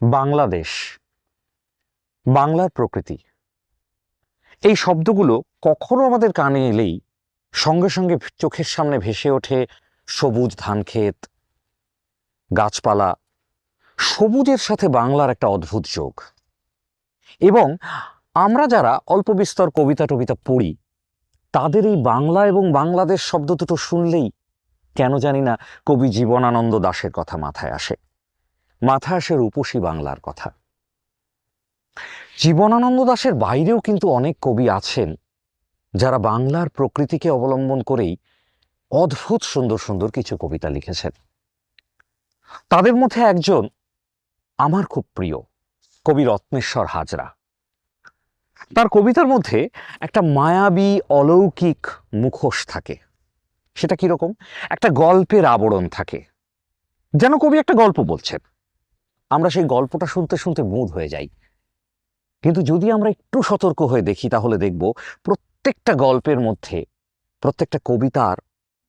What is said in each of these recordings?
বাংলাদেশ। বাংলার প্রকৃতি। এই শব্দগুলো কখনো আমাদের কানে এলেই সঙ্গে সঙ্গে চোখের সামনে ভেসে ওঠে সবুজ ধানক্ষেত গাছপালা, সবুজের সাথে বাংলার একটা অদ্ভুত যোগ। এবং আমরা যারা অল্প বিস্তর কবিতা টবিতা পড়ি, তাদের এই বাংলা এবং বাংলাদেশ শব্দ দুটো শুনলেই কেন জানি না কবি জীবনানন্দ দাশের কথা মাথায় আসে। মাথায় আসে রূপসী বাংলার কথা। জীবনানন্দ দাশের বাইরেও কিন্তু অনেক কবি আছেন, যারা বাংলার প্রকৃতিকে অবলম্বন করেই অদ্ভুত সুন্দর সুন্দর কিছু কবিতা লিখেছেন। তাদের মধ্যে একজন আমার খুব প্রিয়, কবি রত্নেশ্বর হাজরা। তার কবিতার মধ্যে একটা মায়াবী, অলৌকিক মুখোশ থাকে। সেটা কীরকম? একটা গল্পের আবরণ থাকে। যেন কবি একটা গল্প বলছেন। আমরা সেই গল্পটা শুনতে শুনতে মুদ হয়ে যাই। কিন্তু যদি আমরা একটু সতর্ক হয়ে দেখি, তাহলে দেখব প্রত্যেকটা গল্পের মধ্যে, প্রত্যেকটা কবিতার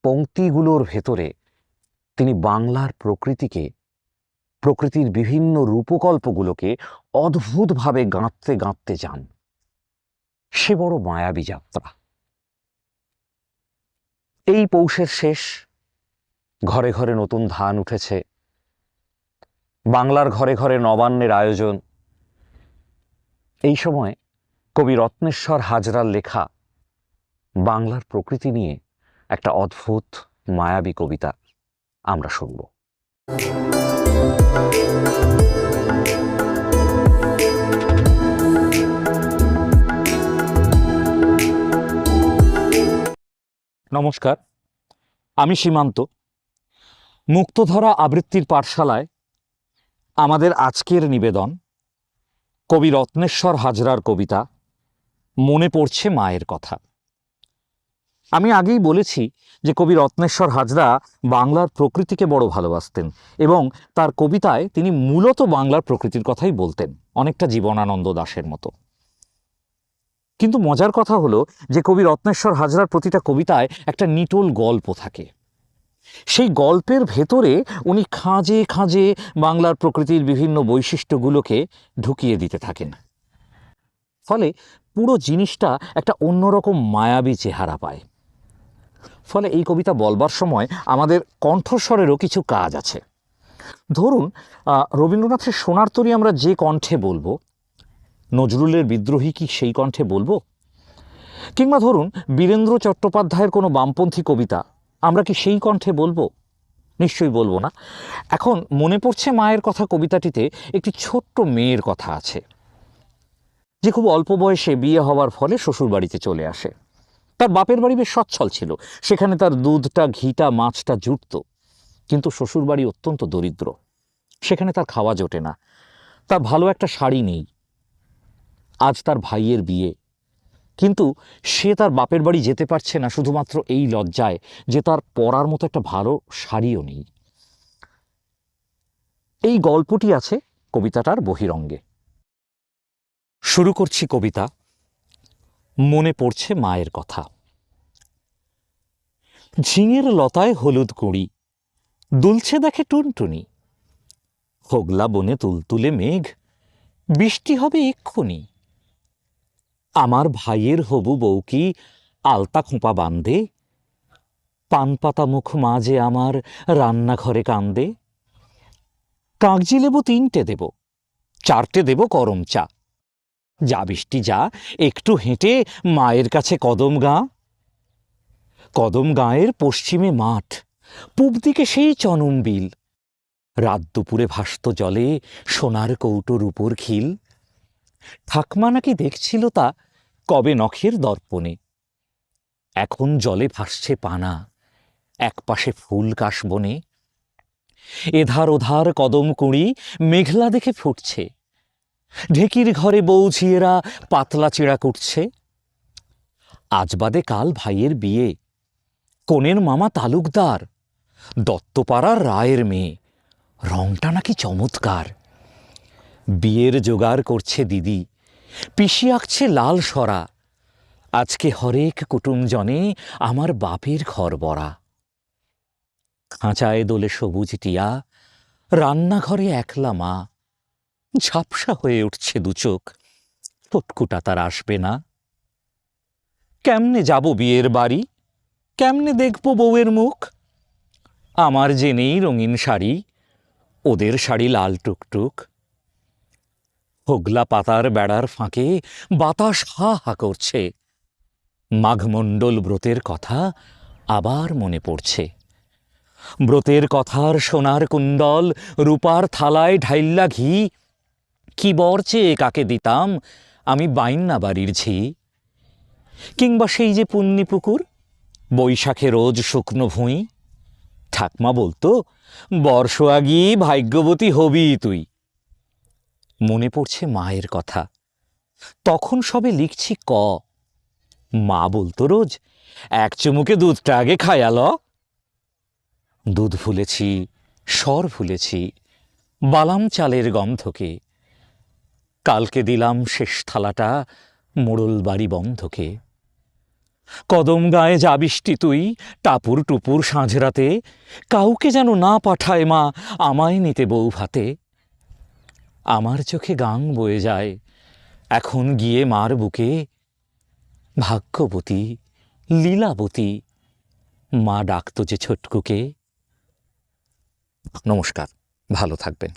পংক্তিগুলোর ভেতরে তিনি বাংলার প্রকৃতিকে, প্রকৃতির বিভিন্ন রূপকল্পগুলোকে অদ্ভুতভাবে গাঁথতে গাঁথতে যান। সে বড় মায়াবী যাত্রা। এই পৌষের শেষ, ঘরে ঘরে নতুন ধান উঠেছে। বাংলার ঘরে ঘরে নবান্নের আয়োজন। এই সময় কবি রত্নেশ্বর হাজরার লেখা বাংলার প্রকৃতি নিয়ে একটা অদ্ভুত, মায়াবী কবিতা আমরা শুনব। নমস্কার, আমি সীমান্ত। মুক্তধরা আবৃত্তির পাঠশালায় আমাদের আজকের নিবেদন, কবি রত্নেশ্বর হাজরার কবিতা, মনে পড়ছে মায়ের কথা। আমি আগেই বলেছি যে কবি রত্নেশ্বর হাজরা বাংলার প্রকৃতিকে বড় ভালোবাসতেন এবং তার কবিতায় তিনি মূলত বাংলার প্রকৃতির কথাই বলতেন, অনেকটা জীবনানন্দ দাশের মতো। কিন্তু মজার কথা হলো যে কবি রত্নেশ্বর হাজরার প্রতিটা কবিতায় একটা নিটোল গল্প থাকে। সেই গল্পের ভেতরে উনি খাঁজে খাঁজে বাংলার প্রকৃতির বিভিন্ন বৈশিষ্ট্যগুলোকে ঢুকিয়ে দিতে থাকেন। ফলে পুরো জিনিসটা একটা অন্যরকম মায়াবী চেহারা পায়। ফলে এই কবিতা বলবার সময় আমাদের কণ্ঠস্বরেরও কিছু কাজ আছে। ধরুন রবীন্দ্রনাথের সোনার তরী আমরা যে কণ্ঠে বলব, নজরুলের বিদ্রোহী কি সেই কণ্ঠে বলব? কিংবা ধরুন, বীরেন্দ্র চট্টোপাধ্যায়ের কোনো বামপন্থী কবিতা আমরা কি সেই কণ্ঠে বলব? নিশ্চয়ই বলব না। এখন মনে পড়ছে মায়ের কথা কবিতাটিতে একটি ছোট্ট মেয়ের কথা আছে, যে খুব অল্প বয়সে বিয়ে হওয়ার ফলে শ্বশুরবাড়িতে চলে আসে। তার বাপের বাড়ি বেশ সচ্ছল ছিল, সেখানে তার দুধটা, ঘিটা, মাছটা জুটত। কিন্তু শ্বশুরবাড়ি অত্যন্ত দরিদ্র, সেখানে তার খাওয়া জোটে না। তার ভালো একটা শাড়ি নেই। আজ তার ভাইয়ের বিয়ে কিন্তু সে তার বাপের বাড়ি যেতে পারছে না শুধুমাত্র এই লজ্জায় যে তার পরার মতো একটা ভালো শাড়িও নেই। এই গল্পটি আছে কবিতাটার বহিরঙ্গে। শুরু করছি কবিতা। মনে পড়ছে মায়ের কথা। ঝিঙের লতায় হলুদ কুঁড়ি, দুলছে দেখে টুনটুনি। হোগলা বনে তুলতুলে মেঘ, বৃষ্টি হবে এক্ষুনি। আমার ভাইয়ের হবু বউ কি আলতা খোঁপা বান্ধে পান পাতা মুখ মাঝে আমার রান্নাঘরে কান্দে? কাগজি লেবু তিনটে দেব, চারটে দেব করম চা। যা বৃষ্টি যা, একটু হেঁটে মায়ের কাছে কদম গাঁ। কদম গাঁয়ের পশ্চিমে মাঠ, পূব দিকে সেই চনম বিল। রাত দুপুরে ভাসত জলে সোনার কৌটোর উপর খিল। ঠাকমা নাকি দেখছিল তা কবে নখের দর্পণে? এখন জলে ভাসছে পানা, একপাশে ফুল কাশবনে। এধার ওধার কদম কুঁড়ি মেঘলা দেখে ফুটছে। ঢেকির ঘরে বউ ঝিয়েরা পাতলা চিড়া কুটছে। আজ বাদে কাল ভাইয়ের বিয়ে, কনের মামা তালুকদার, দত্তপাড়ার রায়ের মেয়ে। রংটা নাকি চমৎকার। বিয়ের জোগাড় করছে দিদি। পিসি আঁকছে লাল সরা। আজকে হরেক কুটুমজনে আমার বাপের ঘর বড়া। খাঁচায় দোলে সবুজ টিয়া, রান্নাঘরে একলা মা। ঝাপসা হয়ে উঠছে দু চোখ, ফটকুটা তার আসবে না। কেমনে যাব বিয়ের বাড়ি? কেমনে দেখব বউয়ের মুখ? আমার যে নেই রঙিন শাড়ি, ওদের শাড়ি লাল টুকটুক। হোগলা পাতার বেড়ার ফাঁকে বাতাস হা হা করছে। মাঘমণ্ডল ব্রতের কথা আবার মনে পড়ছে। ব্রতের কথার সোনার কুণ্ডল রূপার থালায় ঢাইল্লা ঘি। কি বর চেয়ে কাকে দিতাম, আমি বাইন্না বাড়ির ঝি। কিংবা সেই যে পুণ্যি পুকুর, বৈশাখে রোজ শুকনো ভুঁই। ঠাকমা বলতো বর্ষাগী ভাগ্যবতী হবি তুই। মনে পড়ছে মায়ের কথা। তখন সবে লিখছি ক। মা বলতো রোজ, এক চুমুকে দুধটা আগে খায়াল দুধ ভুলেছি স্বর ভুলেছি বালাম চালের গন্ধকে। কালকে দিলাম শেষ থালাটা মোড়ল বাড়ি বন্ধকে। কদম গায়ে যাবিষ্টি তুই, টাপুর টুপুর সাঁঝরাতে, কাউকে যেন না পাঠায় মা, আমায় নিতে বউ ভাতে। আমার চোখে গাং বয়ে যায়। এখন গিয়ে মার বুকে ভাগ্যবতী, লীলাবতী, মা ডাকত যে ছোটকুকে। নমস্কার, ভালো থাকবেন।